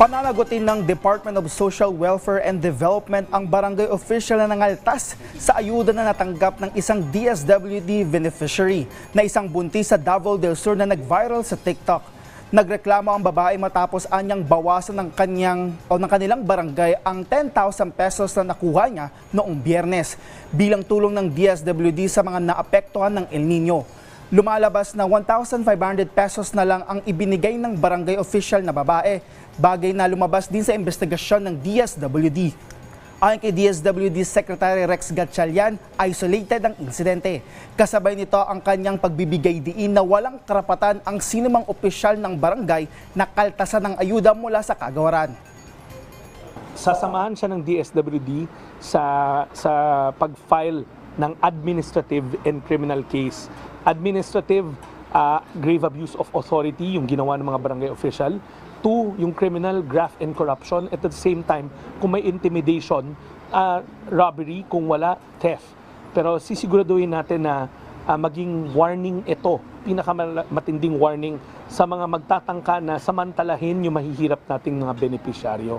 Pananagutin ng Department of Social Welfare and Development ang barangay official na nangaltas sa ayuda na natanggap ng isang DSWD beneficiary na isang buntis sa Davao del Sur na nag-viral sa TikTok. Nagreklamo ang babae matapos anyang bawasan ng kanyang o ng kanilang barangay ang 10,000 pesos na nakuha niya noong biyernes bilang tulong ng DSWD sa mga naapektuhan ng El Nino. Lumalabas na 1,500 pesos na lang ang ibinigay ng barangay official na babae, bagay na lumabas din sa investigasyon ng DSWD. Ayon kay DSWD Secretary Rex Gatchalian, isolated ang insidente. Kasabay nito ang kanyang pagbibigay diin na walang karapatan ang sinumang opisyal ng barangay na kaltasan ng ayuda mula sa kagawaran. sasamahan siya ng DSWD sa sa pag-file ng administrative and criminal case. Administrative uh, grave abuse of authority yung ginawa ng mga barangay official. Two, yung criminal graft and corruption. At the same time, kung may intimidation, uh, robbery, kung wala, theft. Pero sisiguraduhin natin na uh, maging warning ito, pinakamatinding warning sa mga magtatangka na samantalahin yung mahihirap nating mga benepisyaryo.